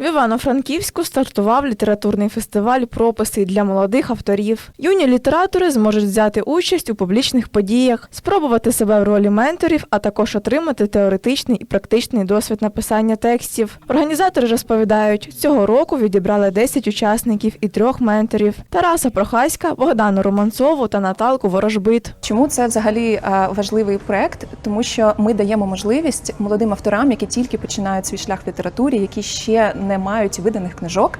В Івано-Франківську стартував літературний фестиваль прописи для молодих авторів. Юні літератори зможуть взяти участь у публічних подіях, спробувати себе в ролі менторів, а також отримати теоретичний і практичний досвід написання текстів. Організатори розповідають, цього року відібрали 10 учасників і трьох менторів: Тараса Прохаська, Богдану Романцову та Наталку Ворожбит. Чому це взагалі е, важливий проект? Тому що ми даємо можливість молодим авторам, які тільки починають свій шлях в літературі, які ще мають виданих книжок.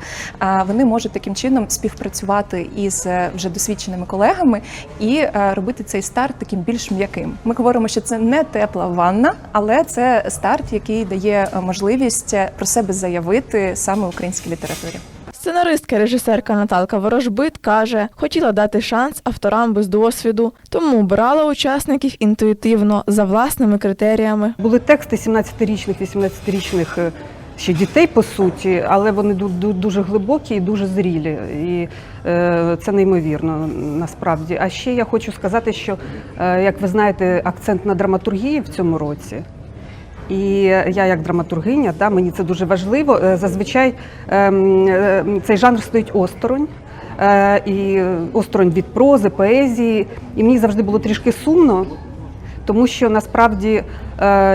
Вони можуть таким чином співпрацювати із е, вже досвідченими колегами і е, робити цей старт таким більш м'яким. Ми говоримо, що це не тепла ванна, але це старт, який дає е, можливість про себе заявити саме українській літературі. Сценаристка режисерка Наталка Ворожбит каже, хотіла дати шанс авторам без досвіду, тому брала учасників інтуїтивно за власними критеріями. Були тексти 17-річних, 18-річних е, ще дітей, по суті, але вони ду- ду- дуже глибокі і дуже зрілі. І е, це неймовірно насправді. А ще я хочу сказати, що, е, як ви знаєте, акцент на драматургії в цьому році. І я, як драматургиня, да, мені це дуже важливо. Е, Зазвичай ем, е, цей жанр стоїть осторонь. І осторонь від прози, поезії. І мені завжди було трішки сумно, тому що насправді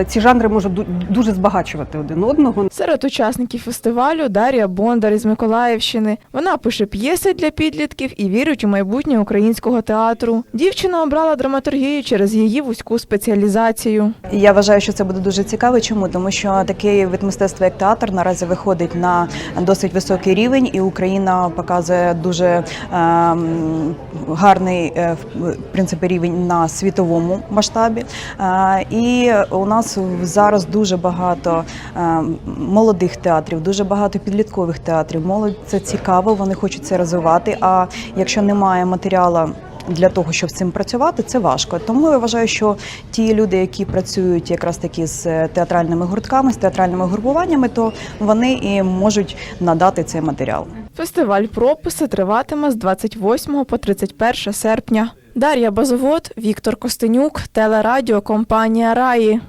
ці жанри можуть дуже збагачувати один одного. Серед учасників фестивалю Дар'я Бондар із Миколаївщини. Вона пише п'єси для підлітків і вірить у майбутнє українського театру. Дівчина обрала драматургію через її вузьку спеціалізацію. Я вважаю, що це буде дуже цікаво. Чому? Тому що такий вид мистецтва, як театр, наразі виходить на досить високий рівень, і Україна показує дуже ем, гарний е, в принципі рівень на світовому масштабі. Е, і у нас зараз дуже багато ем, молодих театрів, дуже багато підліткових театрів. Молодь це цікаво, вони хочуть це розвивати. А якщо немає матеріалу для того, щоб з цим працювати, це важко. Тому я вважаю, що ті люди, які працюють якраз таки з е, театральними гуртками, з театральними групуваннями, то вони і можуть надати цей матеріал. Фестиваль прописи триватиме з 28 по 31 серпня. Дар'я Базовод, Віктор Костенюк, телерадіокомпанія Раї.